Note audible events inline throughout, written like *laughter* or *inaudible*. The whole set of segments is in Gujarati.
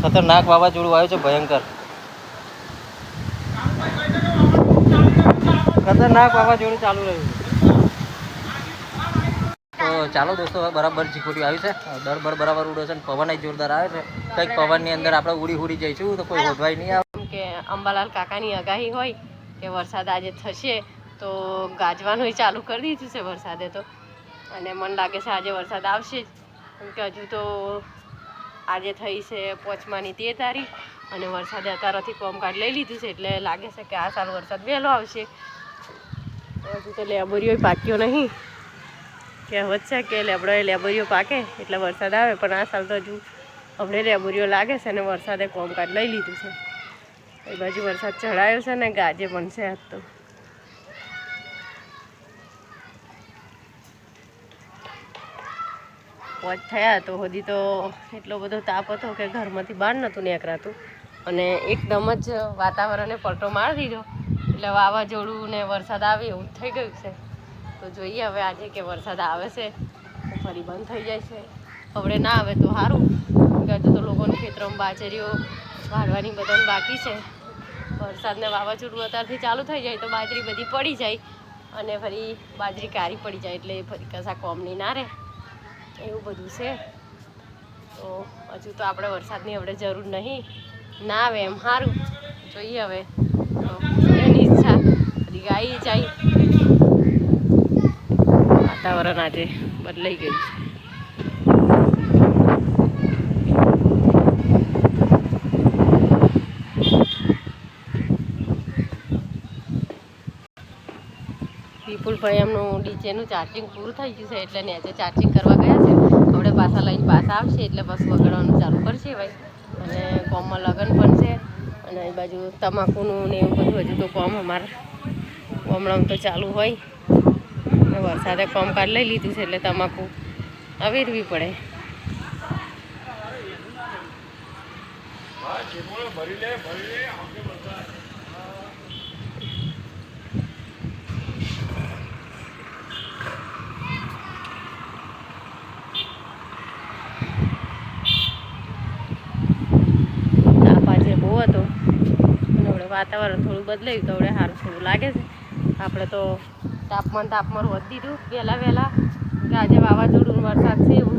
ખતરનાક વાવાઝોડું આવ્યું છે, ભયંકર. ખતરનાક વાવાઝોડું ચાલુ રહ્યું તો ચાલો દોસ્તો બરાબર ચીકોટી આવી છે. દર બર બરાબર ઉડે છે પવન જોરદાર આવે છે. કંઈક પવનની અંદર આપણે ઉડી ઉડી જઈશું તો કોઈ હોદવાય નહીં આવે. કે અંબાલાલ કાકાની આગાહી હોય કે વરસાદ આજે થશે તો ગાજવાનું ચાલુ કરી દીધું છે વરસાદે તો. અને મને લાગે છે આજે વરસાદ આવશે જ. કેમ કે હજુ તો આજે થઈ છે પોચમાની તેર તારીખ અને વરસાદે અત્યારથી કાર્ડ લઈ લીધું છે એટલે લાગે છે કે આ સાલ વરસાદ વહેલો આવશે. હજુ તો લેબોરીઓ પાક્યો નહીં. કહેવત છે કે લેબડોએ લેબોરીઓ પાકે એટલે વરસાદ આવે, પણ આ સાલ તો હજુ હમણે લેબોરીઓ લાગે છે અને વરસાદે કોમકાજ લઈ લીધું છે. એ બાજુ વરસાદ ચડાયો છે ને ગાજે પણ છે આજ તો. પોચ થયા તો હજી તો એટલો બધો તાપ હતો કે ઘરમાંથી બહાર નહોતું નીકળાતું. અને એકદમ જ વાતાવરણે પલટો મારી દીધો. એટલે વાવાઝોડું ને વરસાદ આવે એવું થઈ ગયું છે. તો જોઈએ હવે આજે કે વરસાદ આવે છે તો ફરી બંધ થઈ જાય છે. હવે ના આવે તો સારું. હજુ તો લોકોની ખેતરોમાં બાજરીઓ વાળવાની બધાને બાકી છે. વરસાદને વાવાઝોડું અત્યારથી ચાલુ થઈ જાય તો બાજરી બધી પડી જાય. અને ફરી બાજરી કારી પડી જાય એટલે ફરી કશા કોમની ના રહે. એવું બધું છે. તો હજુ તો આપણે વરસાદની આપણે જરૂર નહીં. ના આવે એમ સારું. જોઈએ હવે. એની ઈચ્છા. બધી ગાઈ જાય. વાતાવરણ આજે બદલાઈ ગયું છે. વિપુલભાઈ એમનું ડીજેનું ચાર્જિંગ પૂરું થઈ ગયું છે એટલે ને આજે ચાર્જિંગ કરવા ગયા છે. આપણે પાછા લઈને પાછા આવશે એટલે બસ વગાડવાનું ચાલુ કરશે ભાઈ. અને કોમમાં લગ્ન પણ છે. અને એ બાજુ તમાકુનું ને એવું બધું હજુ તો કોમ અમારે. હમણાં તો ચાલુ હોય. વરસાદે કોમ કાર્ડ લઈ લીધું છે એટલે તમાકુ અવેરવી પડે. તાપ આજે બહુ હતો અને હવે વાતાવરણ થોડું બદલાયું તો હવે સારું થોડું લાગે છે. આપણે તો તાપમાન તાપમાન વધી દીધું. વહેલા વહેલા કે આજે વાવાઝોડું વરસાદ છે એવું.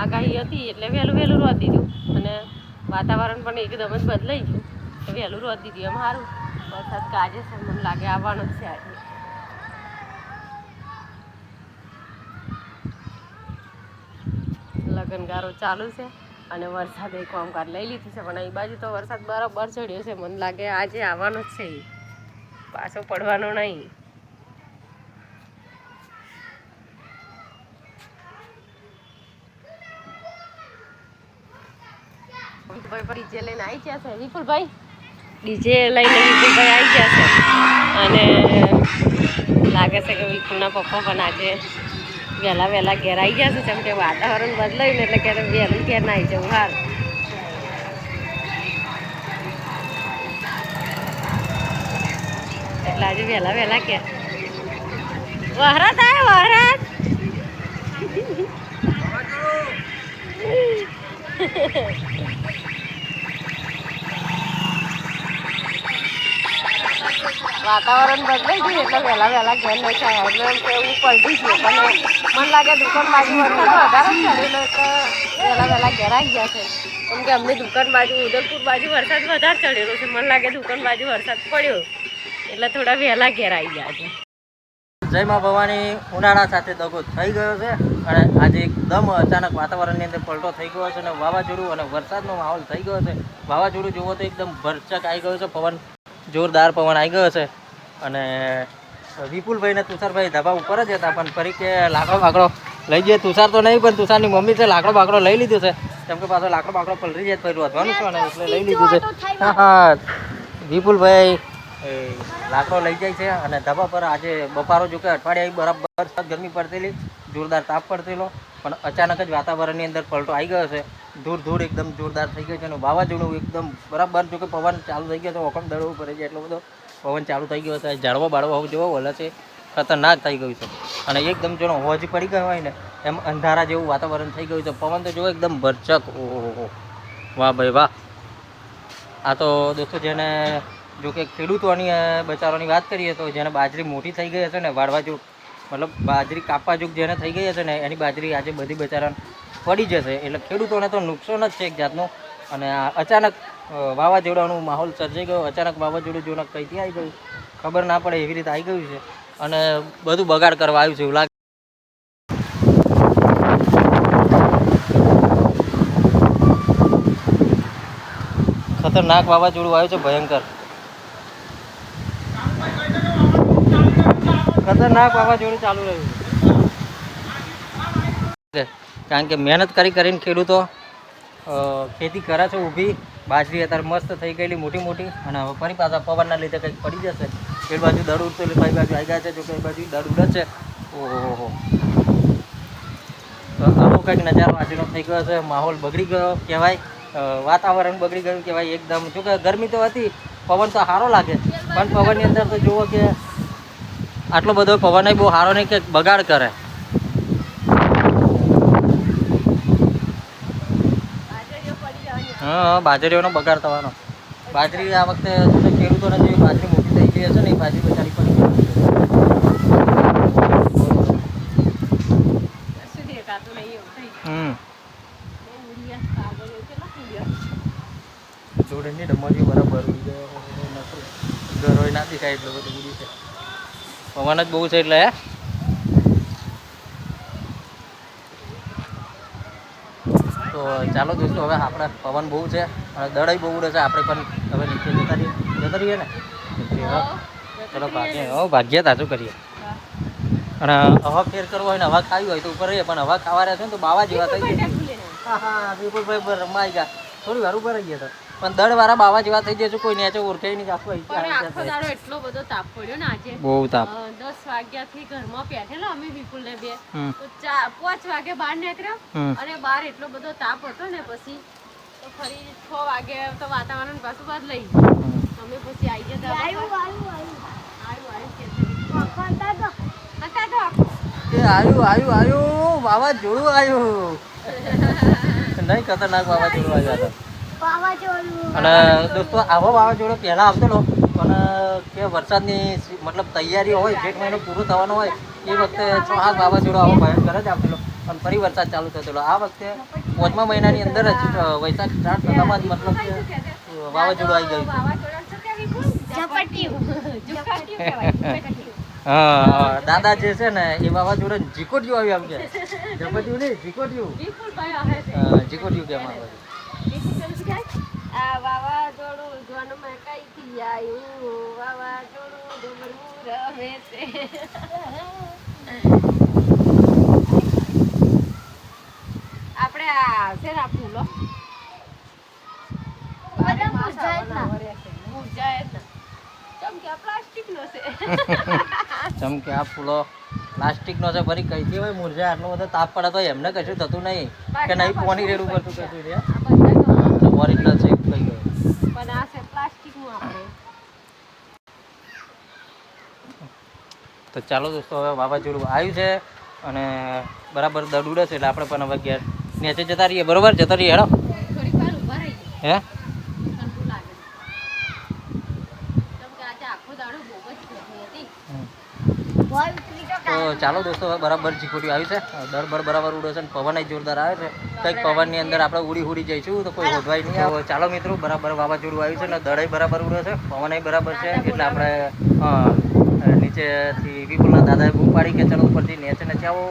આગાહી હતી એટલે વહેલું વહેલું રોધી દીધું. અને વાતાવરણ પણ એકદમ જ બદલાઈ ગયું. તો વહેલું રોધી દીધું એમ સારું. વરસાદ કાજે છે, મને લાગે આવવાનો જ છે આજે. લગનગારો ચાલુ છે. અને વરસાદ એક કામકાજ લઈ લીધી છે, પણ અહીં બાજુ તો વરસાદ બરાબર ચડ્યો છે, મને લાગે આજે આવવાનો જ છે પાછો પડવાનો નહીં. ડીજે લઈને આવી ગયા છે. વિપુલભાઈ? ડીજે લઈને વિપુલભાઈ આવી ગયા છે. અને લાગે છે કે વિપુલના પપ્પા પણ આજે વહેલા વહેલા ઘેર આવી છે, જેમ કે વાતાવરણ બદલાયું એટલે ક્યારે વહેલું ઘેર ના આવી જવું સારું એટલે આજે વહેલા વહેલા કે વહરાત આવે વહરાત વાતાવરણ બદલાઈ ગયું એટલે વહેલા વહેલા ઘેર નહીં થાય. એટલે એમ કે હું પલટી છું અને મને લાગે દુકાન બાજુ વરસાદ વધારે જ ચડેલો એટલે વહેલા વહેલા ઘેર આવી ગયા છે. કેમ કે અમને દુકાન બાજુ ઉદલપુર બાજુ વરસાદ વધારે ચડેલો છે. મને લાગે દુકાન બાજુ વરસાદ પડ્યો. એટલે થોડા વહેલા ઘેર આવી ગયા છે. જય મા ભવાની. ઉનાળા સાથે દગો થઈ ગયો છે અને આજે એકદમ અચાનક વાતાવરણની અંદર પલટો થઈ ગયો છે અને વાવાઝોડું અને વરસાદનો માહોલ થઈ ગયો છે. વાવાઝોડું જુઓ તો એકદમ ભરચક આવી ગયો છે. પવન જોરદાર પવન આવી ગયો છે. અને વિપુલભાઈ ને તુષારભાઈ ધાબા ઉપર જ હતા, પણ ફરી કે લાકડો બાકડો લઈ જઈએ. તુષાર તો નહીં, પણ તુષારની મમ્મી છે, લાકડો બાકડો લઈ લીધું છે. કેમ કે પાછો લાકડો બાકડો પલરી જાય, ફરી વધવાનું છે એટલે લઈ લીધું છે. હા હા. વિપુલભાઈ લાકડો લઈ જાય છે અને ધાબા પર આજે બપારો જો કે અઠવાડિયા બરાબર ગરમી પડતેલી, જોરદાર તાપ પડતેલો. પણ અચાનક જ વાતાવરણની અંદર પલટો આવી ગયો છે. ધૂળ ધૂળ એકદમ જોરદાર થઈ ગયો છે અને વાવાઝોડું એકદમ બરાબર જો કે પવન ચાલુ થઈ ગયો છે ઓકમ દળવું પડે છે એટલો બધો પવન ચાલુ થઈ ગયો છે ઝાડવો બાળવો જેવો વલે છે, ખતરનાક થઈ ગયું છે. અને એકદમ જો હોજ પડી ગયો હોય ને, એમ અંધારા જેવું વાતાવરણ થઈ ગયું છે. પવન તો જો એકદમ ભરચક. ઓહો વાહ ભાઈ વાહ. આ તો દોસ્તો જેને જો કે ખેડૂતોની બચાવવાની વાત કરીએ તો જેને બાજરી મોટી થઈ ગઈ હશે ને, વાળવા જો મતલબ બાજરી કાપવા જોગ જેને થઈ ગઈ હશે ને, એની બાજરી આજે બધી બચારાને પડી જશે. એટલે ખેડૂતોને તો નુકસાન જ છે એક જાતનું. અને અચાનક વાવાઝોડાનો માહોલ સર્જાઈ ગયો. અચાનક વાવાઝોડું જોને કંઈથી આવી ગયું? ખબર ના પડે એવી રીતે આવી ગયું છે. અને બધું બગાડ કરવા આવ્યું છે એવું લાગે. ખતરનાક વાવાઝોડું આવ્યું છે ભયંકર. ખતરનાક વાવાઝોડું ચાલુ રહ્યું કારણ કે મહેનત કરી કરીને ખેડૂતો ખેતી કરે છે, ઊભી. બાજરી અત્યારે મસ્ત થઈ ગયેલી, મોટી મોટી. અને હવે ફરી પાછા પવનના લીધે કંઈક પડી જશે. એ બાજુ દડ ઉડતો એટલે કઈ બાજુ આવી ગયા છે, જો કઈ બાજુ દડ ઉડે છે. ઓહો આવો કંઈક નજારો આજનો થઈ ગયો છે. માહોલ બગડી ગયો કહેવાય. વાતાવરણ બગડી ગયું કહેવાય. એકદમ જો કે ગરમી તો હતી, પવન તો સારો લાગે. પણ પવનની અંદર તો જુઓ કે આટલો બધો પવન બહુ સારો નહીં કે બગાડ કરે. હા બાજરીઓનો બગાડ થવાનો. બાજરી આ વખતે ખેડૂતોને જે બાજરી મોટી થઈ ગઈ હશે ને, એ બાજરી બચારી પણ જોડે નહીં જોડેની ડમરીઓ બરાબર ઘરોય ના દેખાય એટલું બધું છે. પવન જ બહુ છે એટલે હે? તો ચાલો દોસ્તો હવે આપણે પવન બહુ છે અને દડાઈ બહુ ઉડે છે આપણે પણ હવે નીચે જતા રહીએ. જતા રહીએ ને. ચલો ભાગ્ય હો ભાગ્ય તાજું કરીએ. અને હવા ફેર કરવો હોય ને હવા ખાવી હોય તો ઉપર રહીએ પણ હવા ખાવા રહ્યા છે ને તો બાવા જેવા થઈ ગયા. હા હા વિપુલભાઈ ભાઈ રમાઈ ગયા. થોડી વાર ઉપર રહી ગયા હતા પણ દળ વાળા બાવા જેવા થઈ જશે કોઈ નેચે ઓળખે નહીં આખો આખો દાડો એટલો બધો તાપ પડ્યો ને આજે. બહુ તાપ. અ, દસ વાગ્યાથી ઘરમાં બેઠેલા અમે વિપુલ ને બે તો 5 વાગે બહાર નીકળ્યા અને બહાર એટલો બધો તાપ હતો ને પછી તો ફરી 6 વાગે તો વાતાવરણ પાછું બાદ લઈ અમે પછી આવી ગયા આવ્યું આવ્યું હતા તો. એ આવ્યું આવ્યું આવ્યું વાવાઝોડું આવ્યું *laughs* નહીં ખતરનાક વાવાઝોડું આવ્યું હતા. અને દોસ્તો આવો વાવાઝોડો પહેલાં આવતો પણ કે વરસાદની મતલબ તૈયારી હોય જેઠ મહિનો પૂરો થવાનો હોય એ વખતે છ આઠ વાવાઝોડો આવો ભયંકર જ આવતો અને ફરી વરસાદ ચાલુ થતો આ વખતે પાંચમા મહિનાની અંદર જ વૈશાખ સ્ટાર્ટ થતામાં જ મતલબ વાવાઝોડું આવી ગયું. હા દાદા જે છે ને એ વાવાઝોડા જીકોટ્યું આવ્યું આમ કે ઝપટ્યું નહીં જીકોટ્યું. છે. કહેવામાં આવે છે વિપુલ પેલું શું કહેવાય? આ વાવાઝોડું જોનમાં કઈથી આયું વાવાઝોડું ડમરું રમે છે. આપણે આ છે ને *laughs* આ ફૂલો જ ના. મુરઝાય જ ના. આ છે. આ ફૂલો ફરી કઈથી હોય મુરઝા? આટલો બધો તાપ પડે તો એમને કશું થતું નહીં. કે નહીં પોની રેડું પડતું કશું રે આ બધા ઓરિજિનલ છે. કઈ ગયો પણ આ છે પ્લાસ્ટિકનું આપણે તો ચાલો દોસ્તો હવે વાવાઝોડું આવ્યું છે અને બરાબર દડ ઉડે છે એટલે આપણે પણ હવે ઘેર નીચે જતા રહીએ. બરોબર? જતા રહીએ હેડો. હે ઠંડુ લાગે કેમ કે આજે આખો દાડો બહુ જ ગરમી હતી તો ચાલો દોસ્તો બરાબર ચીકોટી આવી છે. દર બર બરાબર ઉડે છે અને પવન જોરદાર આવે છે. કંઈક પવનની અંદર આપણે ઉડી ઉડી જઈશું તો કોઈ હોદવાય નહીં. આવે ચાલો મિત્રો, બરાબર વાવાઝોડું આવ્યું છે ને દડાઈ બરાબર ઉડે છે. પવન બરાબર છે. એટલે આપણે નીચેથી વિપુલના દાદાએ બૂમ પાડી કે ચલો ઉપરથી નીચે નથી આવો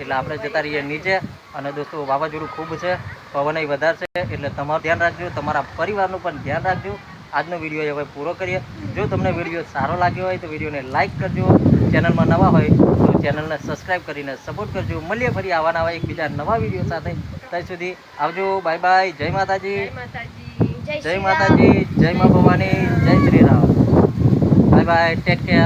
એટલે આપણે જતા રહીએ નીચે. અને દોસ્તો, વાવાઝોડું ખૂબ છે. પવન વધારે છે. એટલે તમારું ધ્યાન રાખજો. તમારા પરિવારનું પણ ધ્યાન રાખજો. આજનો વીડિયો હવે પૂરો કરીએ. જો તમને વીડિયો સારો લાગ્યો હોય તો વિડીયોને લાઇક કરજો ચેનલમાં નવા હોય તો ચેનલને સબસ્ક્રાઈબ કરીને સપોર્ટ કરજો. મળીએ ફરી આવા નવા એકબીજા નવા વીડિયો સાથે. ત્યાં સુધી આવજો બાય બાય જય માતાજી. જય માતાજી. જય માતાજી જય મા ભવાની જય Shri Ram. Bye bye take care.